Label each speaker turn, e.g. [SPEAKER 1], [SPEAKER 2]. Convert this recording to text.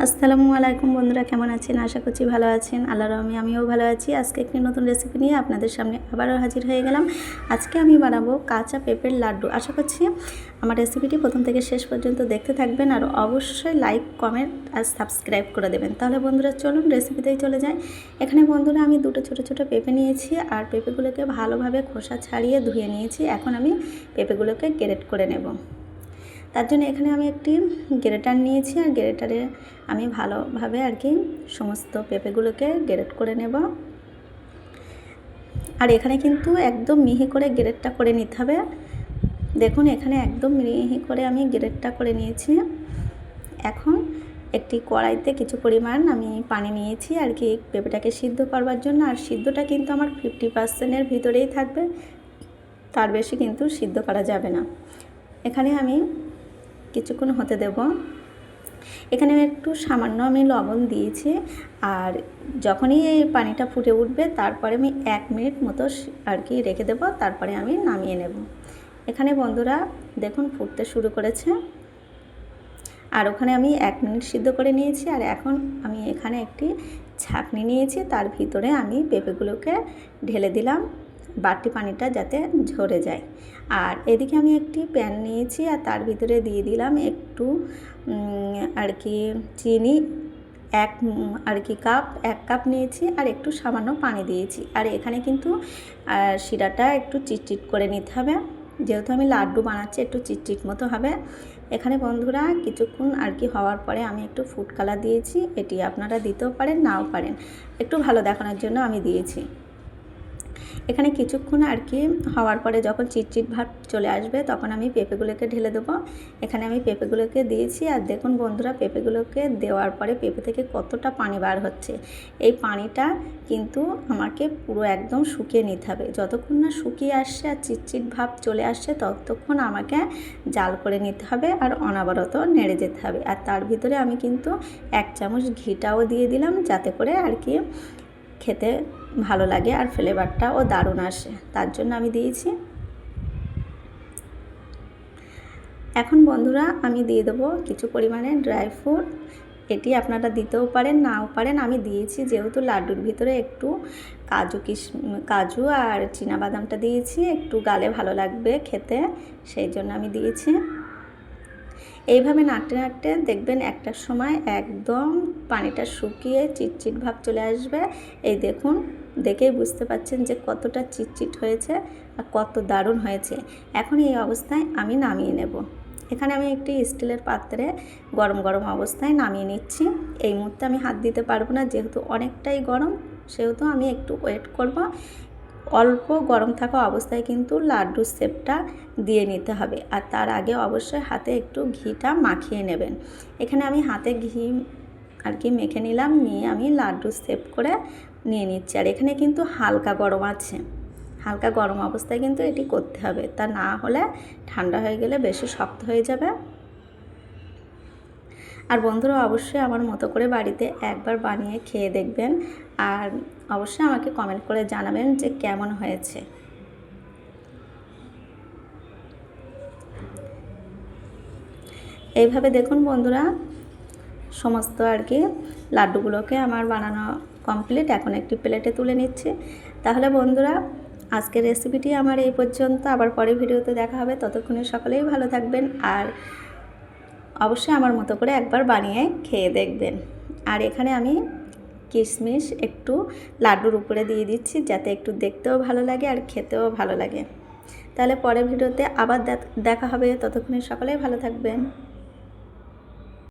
[SPEAKER 1] আসসালামু আলাইকুম বন্ধুরা, কেমন আছেন? আশা করছি ভালো আছেন। আল্লাহ রহমি আমিও ভালো আছি। আজকে একটি নতুন রেসিপি নিয়ে আপনাদের সামনে আবারও হাজির হয়ে গেলাম। আজকে আমি বানাবো কাঁচা পেঁপের লাড্ডু। আশা করছি আমার রেসিপিটি প্রথম থেকে শেষ পর্যন্ত দেখতে থাকবেন আর অবশ্যই লাইক কমেন্ট আর সাবস্ক্রাইব করে দেবেন। তাহলে বন্ধুরা, চলুন রেসিপিতেই চলে যাই। এখানে বন্ধুরা, আমি দুটো ছোটো ছোটো পেঁপে নিয়েছি আর পেঁপেগুলোকে ভালোভাবে খোসা ছাড়িয়ে ধুয়ে নিয়েছি। এখন আমি পেঁপেগুলোকে গ্রেট করে নেব। তার জন্য এখানে আমি একটি গ্রেটার নিয়েছি আর গ্রেটারে আমি ভালোভাবে আর কি সমস্ত পেঁপেগুলোকে গ্রেট করে নেব। আর এখানে কিন্তু একদম মিহি করে গ্রেটটা করে নিতে হবে। দেখুন, এখানে একদম মিহি করে আমি গ্রেটটা করে নিয়েছি। এখন একটি কড়াইতে কিছু পরিমাণ আমি পানি নিয়েছি আর কি পেঁপেটাকে সিদ্ধ করবার জন্য। আর সিদ্ধটা কিন্তু আমার ফিফটি পার্সেন্টের ভিতরেই থাকবে, তার বেশি কিন্তু সিদ্ধ করা যাবে না। এখানে আমি কিছুক্ষণ হতে দেব। এখানে একটু সামান্য আমি লবণ দিয়েছি আর যখনই এই পানিটা ফুটে উঠবে তারপরে আমি এক মিনিট মতো আর কি রেখে দেব, তারপরে আমি নামিয়ে নেব। এখানে বন্ধুরা দেখুন ফুটতে শুরু করেছে। আর ওখানে আমি এক মিনিট সিদ্ধ করে নিয়েছি আর এখন আমি এখানে একটি ছাঁকনি নিয়েছি, তার ভিতরে আমি পেঁপেগুলোকে ঢেলে দিলাম। বাড়তি পানিটা যাতে ঝরে যায়। আর এদিকে আমি একটি প্যান নিয়েছি আর তার ভিতরে দিয়ে দিলাম একটু আর কি চিনি, এক, আর কি কাপ, এক কাপ নিয়েছি আর একটু সামান্য পানি দিয়েছি। আর এখানে কিন্তু শিরাটা একটু চিটচিট করে নিতে হবে। যেহেতু আমি লাড্ডু বানাচ্ছি, একটু চিটচিট মতো হবে। এখানে বন্ধুরা কিছুক্ষণ আর কি হওয়ার পরে আমি একটু ফুড কালার দিয়েছি। এটি আপনারা দিতেও পারেন, নাও পারেন। একটু ভালো দেখানোর জন্য আমি দিয়েছি। এখানে কিছুক্ষণ আর কি হওয়ার পরে যখন চিটচিট ভাব চলে আসবে, তখন আমি পেঁপেগুলোকে ঢেলে দেবো। এখানে আমি পেঁপেগুলোকে দিয়েছি আর দেখুন বন্ধুরা, পেঁপেগুলোকে দেওয়ার পরে পেঁপে থেকে কতটা পানি বার হচ্ছে। এই পানিটা কিন্তু আমাকে পুরো একদম শুকিয়ে নিতে হবে। যতক্ষণ না শুকিয়ে আসছে আর চিটচিট ভাব চলে আসছে, ততক্ষণ আমাকে জাল করে নিতে হবে আর অনাবরত নেড়ে যেতে হবে। আর তার ভিতরে আমি কিন্তু এক চামচ ঘিটাও দিয়ে দিলাম, যাতে করে আর কি খেতে ভালো লাগে আর ফ্লেভারটাও দারুণ আসে। তার জন্য আমি দিয়েছি। এখন বন্ধুরা আমি দিয়ে দেবো কিছু পরিমাণে ড্রাই ফ্রুট। এটি আপনারা দিতেও পারেন, নাও পারেন। আমি দিয়েছি যেহেতু লাড্ডুর ভিতরে একটু কাজু কিশ কাজু আর বাদামটা দিয়েছি। একটু গালে ভালো লাগবে খেতে, সেই জন্য আমি দিয়েছি। এইভাবে নাড়তে নাড়তে দেখবেন একটার সময় একদম পানিটা শুকিয়ে চিটচিট ভাব চলে আসবে। এই দেখুন, দেখেই বুঝতে পাচ্ছেন যে কতটা চিটচিট হয়েছে আর কত দারুণ হয়েছে। এখন এই অবস্থায় আমি নামিয়ে নেব। এখানে আমি একটি স্টিলের পাত্রে গরম গরম অবস্থায় নামিয়ে নিচ্ছি। এই মুহূর্তে আমি হাত দিতে পারব না, যেহেতু অনেকটাই গরম, সেহেতু আমি একটু ওয়েট করব। অল্প গরম থাকা অবস্থায় কিন্তু লাড্ডুর শেপটা দিয়ে নিতে হবে আর তার আগে অবশ্যই হাতে একটু ঘিটা মাখিয়ে নেবেন। এখানে আমি হাতে ঘি আর কি মেখে নিলাম, নিয়ে আমি লাড্ডু শেপ করে নিয়ে নিচ্ছি। আর এখানে কিন্তু হালকা গরম আছে। হালকা গরম অবস্থায় কিন্তু এটি করতে হবে। তা না হলে ঠান্ডা হয়ে গেলে বেশি শক্ত হয়ে যাবে। আর বন্ধুরা অবশ্যই আমার মতো করে বাড়িতে একবার বানিয়ে খেয়ে দেখবেন আর অবশ্যই আমাকে কমেন্ট করে জানাবেন যে কেমন হয়েছে। এইভাবে দেখুন বন্ধুরা, সমস্ত আর কি লাড্ডুগুলোকে আমার বানানো কমপ্লিট এখন একটি প্লেটে তুলে নিচ্ছি। তাহলে বন্ধুরা, আজকের রেসিপিটি আমার এই পর্যন্ত। আবার পরে ভিডিওতে দেখা হবে। ততক্ষণে সকলেই ভালো থাকবেন। আর অবশ্যই আমার মতো করে একবার বানিয়ে খেয়ে দেখবেন। আর এখানে আমি কিশমিশ একটু লাড্ডুর উপরে দিয়ে দিচ্ছি যাতে একটু দেখতেও ভালো লাগে আর খেতেও ভালো লাগে। তাহলে পরের ভিডিওতে আবার দেখা হবে। ততক্ষণে সকলেই ভালো থাকবেন।